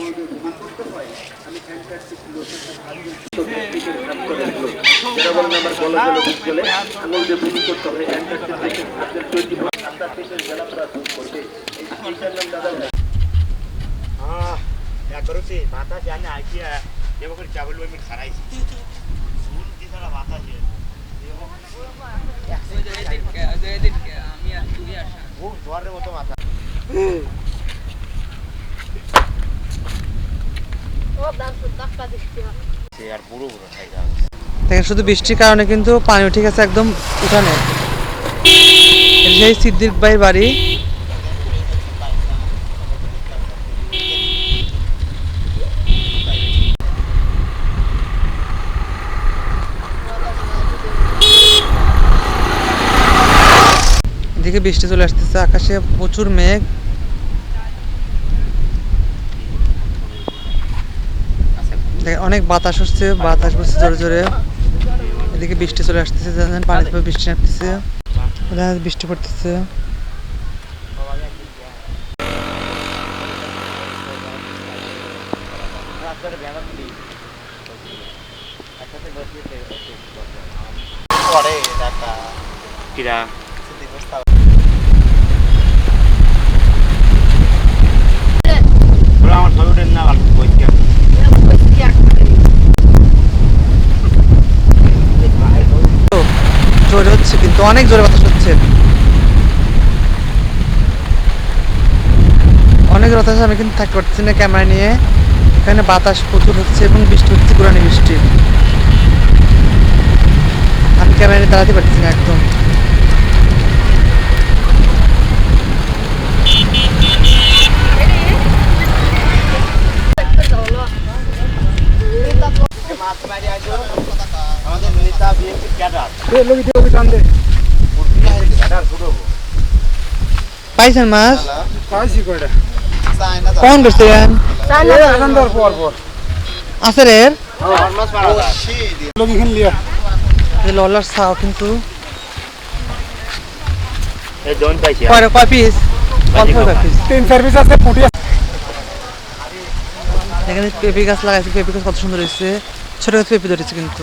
হয় Ah, ya hanya aja. Dia bukan cabul lu min sarai sih. Sun di sana batas ya. Oh, suara মতো মাথা দেখেন, শুধু বৃষ্টির কারণে কিন্তু পানি উঠে গেছে একদম উঠানে সিদ্দিক বাড়ি। বৃষ্টি চলে আসতেছে, আকাশে প্রচুর মেঘ। অনেক বাতাস হচ্ছে বাতাস বসছে জোরে জোরে। এদিকে বৃষ্টি চলে আসতেছে দেখেন পানি থেকে বৃষ্টি নামতেছে। বৃষ্টি পড়তেছে। কিরা বলে আমার ছবি উঠেন না গল্প বইতে জোরে হচ্ছে, কিন্তু অনেক জোরে বাতাস হচ্ছে। অনেক বাতাস আমি কিন্তু থাকতে পারছি না ক্যামেরা নিয়ে। এখানে বাতাস প্রচুর হচ্ছে এবং বৃষ্টি হচ্ছে পুরানি বৃষ্টি। আমি ক্যামেরা নিয়ে দাঁড়াতে পারছি না একদম। পাইছেন মাছ? ললার কিন্তু। পাইছি। কয় পিস অল্প কয় পিস আছে ফুটি এখানে পেঁপে গাছ লাগাইছে পেঁপে গাছ কত সুন্দর হয়েছে। ছোট ছোট পেঁপে ধরেছে কিন্তু।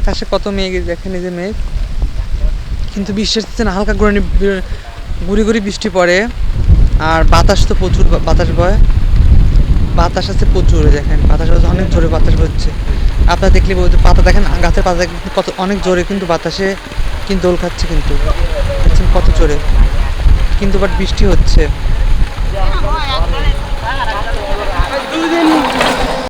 আকাশে কত মেঘ দেখেন এই যে মেঘ। কিন্তু বৃষ্টি আসতেছে না, হালকা গুড়ি গুড়ি গুড়ি বৃষ্টি পড়ে। আর বাতাস তো প্রচুর, বাতাস বয়। বাতাস আছে প্রচুর দেখেন। বাতাস অনেক জোরে বাতাস হচ্ছে আপনারা দেখলে বলতে পাতা দেখেন, গাছের পাতা কত অনেক জোরে কিন্তু বাতাসে কিন্তু দোল খাচ্ছে কিন্তু। কত জোরে। কিন্তু বাট বৃষ্টি হচ্ছে।